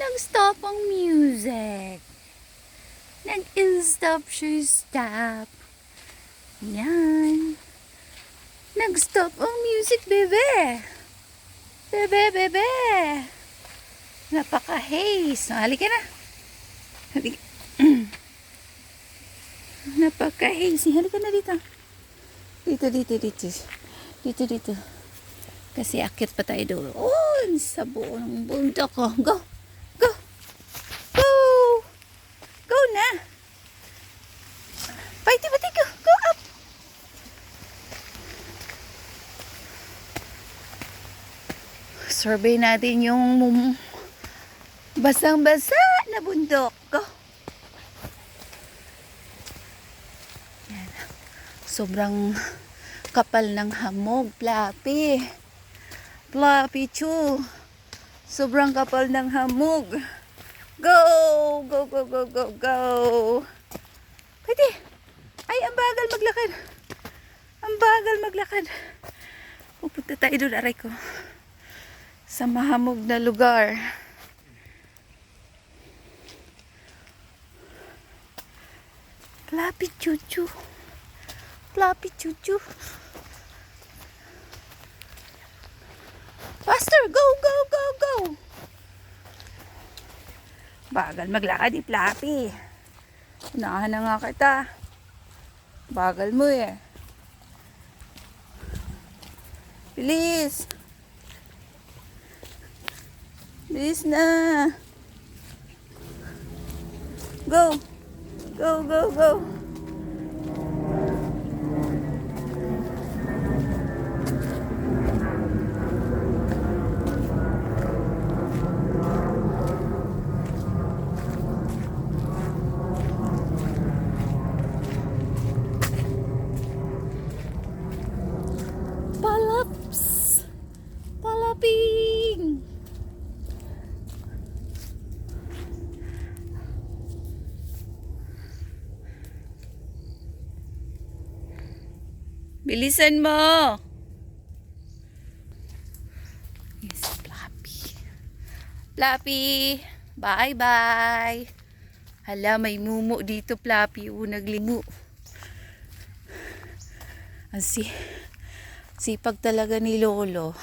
nag-stop ang music. Nag-stop siya stop. Yan. Nag-stop ang music, bebe. Bebe, bebe. Napaka-haze. Halika na. Halika. Napaka-hazy. Halika na dito. Dito, dito, dito. Dito, dito. Kasi akit pa tayo doon. Oh, sa buong bundok ko. Go. Go. Go. Go na. Pati, pati, go. Go up. Survey natin yung basang-basa na bundok. Go. Yan. Sobrang kapal ng hamog, Plapi. Plapi, chu. Sobrang kapal ng hamog. Go! Go, go, go, go, go. Pwede. Ay, ang bagal maglakad. Ang bagal maglakad. Pupunta tayo doon, aray ko. Sa mahamog na lugar. Plapi, chuchu. Plapi, chuchu. Faster! Go, go, go, go! Bagal maglakad ni Plapi. Unahan na nga kita. Bagal mo eh. Bilis! Bilis na! Go! Go, go, go! Bilisan mo! Yes, Flappy. Flappy! Bye-bye! Hala, may mumu dito, Flappy. O, naglimu. Ang si sipag talaga ni Lolo.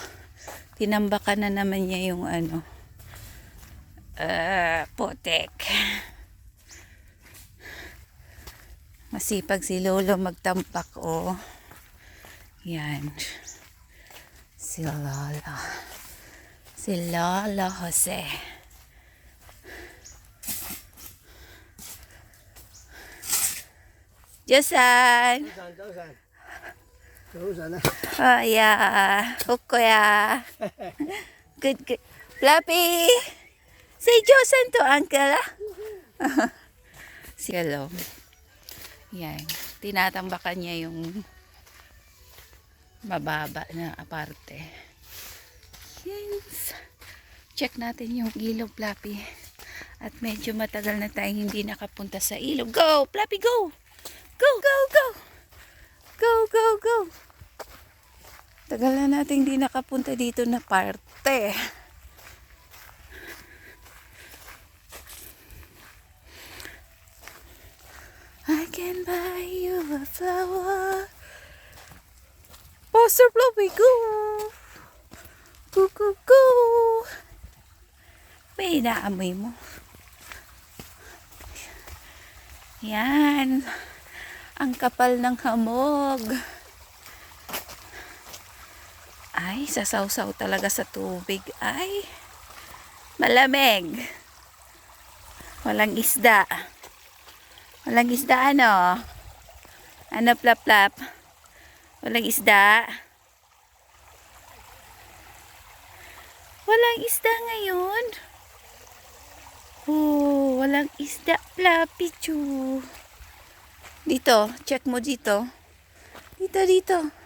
Tinambakan na naman niya yung ano. Ah, potek. Masipag si Lolo magtampak, oh. Yan. Si Lola. Si Lola Jose. Josan! Sana. Oh, yeah. Huko ya. Good, good. Flappy! Si Josan to, uncle, ah. si Hello. Yan. Tinatambakan niya yung mababa na aparte. Yes. Check natin yung ilog, Flappy. At medyo matagal na tayong hindi nakapunta sa ilog. Go! Flappy, go! Go, go, go! Go, go, go! Tagal na natin hindi nakapunta dito na parte. I can buy you a flower. Pastor Floppy, go! Go, go, go! May inaamoy mo. Yan. Ang kapal ng hamog. Ay, sasawsaw talaga sa tubig. Ay, malamig. Walang isda. Walang isda ano? Ano plap plap? Walang isda. Walang isda ngayon. Oh, walang isda plapichu. Dito, check mo dito. Dito, dito.